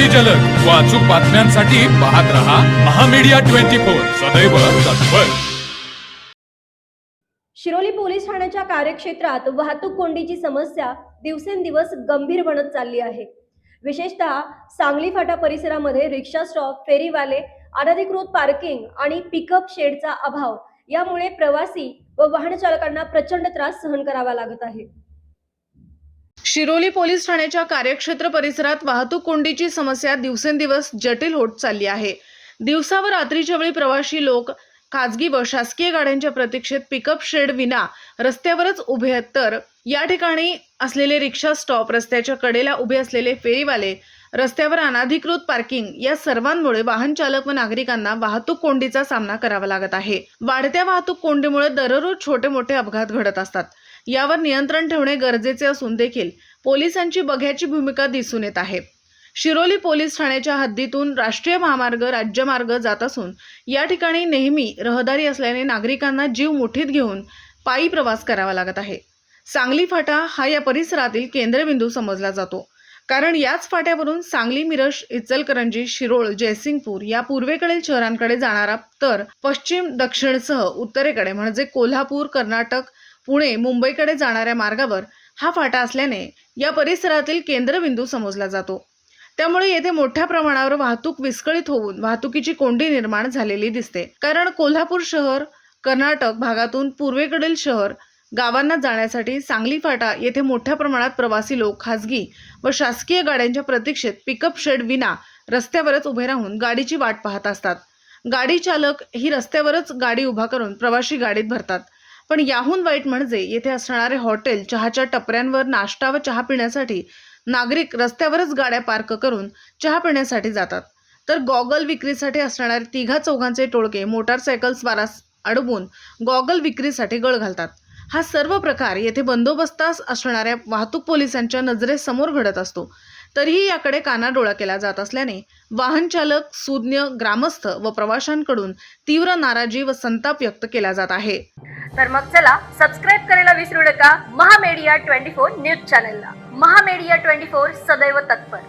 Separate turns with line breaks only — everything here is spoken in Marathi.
अगदी जलद. व अचूक बातम्यांसाठी पाहत रहा महामीडिया ट्वेंटी फोर. सदैव तत्पर.
शिरोली पोलीस ठाण्याच्या कार्यक्षेत्रात वाहतूक कोंडीची समस्या दिवसेंदिवस गंभीर बनत चालली आहे. विशेषतः सांगली फाटा परिसरामध्ये रिक्षा स्टॉप फेरीवाले अनधिकृत पार्किंग आणि पिकअप शेडचा अभाव यामुळे प्रवासी व वाहन चालकांना प्रचंड त्रास सहन करावा लागत आहे.
शिरोली पोलीस ठाण्याच्या कार्यक्षेत्र परिसरात वाहतूक कोंडीची समस्या दिवसेंदिवस जटिल होत चालली आहे. दिवसा व रात्रीच्या वेळी प्रवासी लोक खाजगी व शासकीय गाड्यांच्या प्रतीक्षेत पिकअप शेड विना रस्त्यावरच उभे आहेत. तर या ठिकाणी असलेले रिक्षा स्टॉप रस्त्याच्या कडेला उभे असलेले फेरीवाले रस्त्यावर अनाधिकृत पार्किंग या सर्वांमुळे वाहन चालक व नागरिकांना वाहतूक कोंडीचा सामना करावा लागत आहे. वाढत्या वाहतूक कोंडीमुळे दररोज छोटे मोठे अपघात घडत असतात. यावर नियंत्रण ठेवणे गरजेचे असून देखील पोलिसांची बघ्याची भूमिका दिसून येत आहे. शिरोली पोलीस ठाण्याच्या हद्दीतून राष्ट्रीय महामार्ग राज्यमार्ग जात असून या ठिकाणी नेहमी रहदारी असल्याने नागरिकांना जीव मुठीत घेऊन पायी प्रवास करावा लागत आहे. सांगली फाटा हा या परिसरातील केंद्रबिंदू समजला जातो. कारण याच फाट्यावरून सांगली मिरज इचलकरंजी शिरोळ जयसिंगपूर या पूर्वेकडील शहरांकडे जाणारा तर पश्चिम दक्षिणसह उत्तरेकडे म्हणजे कोल्हापूर कर्नाटक पुणे मुंबईकडे जाणाऱ्या मार्गावर हा फाटा असल्याने या परिसरातील केंद्रबिंदू समजला जातो. त्यामुळे येथे मोठ्या प्रमाणावर वाहतूक विस्कळीत होऊन वाहतुकीची कोंडी निर्माण झालेली दिसते. कारण कोल्हापूर शहर कर्नाटक भागातून पूर्वेकडील शहर गावांना जाण्यासाठी सांगली फाटा येथे मोठ्या प्रमाणात प्रवासी लोक खासगी व शासकीय गाड्यांच्या प्रतीक्षेत पिकअप शेड विना रस्त्यावरच उभे राहून गाडीची वाट पाहत असतात. गाडी चालक ही रस्त्यावरच गाडी उभा करून प्रवासी गाडीत भरतात. पण याहून वाईट म्हणजे येथे असणारे हॉटेल चहाच्या टपऱ्यांवर नाश्ता व चहा पिण्यासाठी नागरिक रस्त्यावरच गाड्या पार्क करून चहा पिण्यासाठी जातात. तर गॉगल विक्रीसाठी असणारे तिघा चौघांचे टोळके मोटारसायकल स्वारास अडवून गॉगल विक्रीसाठी गळ घालतात. हा सर्व प्रकार येथे बंदोबस्तास असणाऱ्या वाहतूक पोलिसांच्या नजरेसमोर घडत असतो. तरीही याकडे कानाडोळा केला जात असल्याने वाहन चालक सुज्ञ ग्रामस्थ व प्रवाशांकडून तीव्र नाराजी व संताप व्यक्त केला जात आहे.
तर मग चला सबस्क्राईब करायला विसरू नका. महामेडिया ट्वेंटी फोर न्यूज चॅनलला. महामेडिया ट्वेंटी फोर सदैव तत्पर.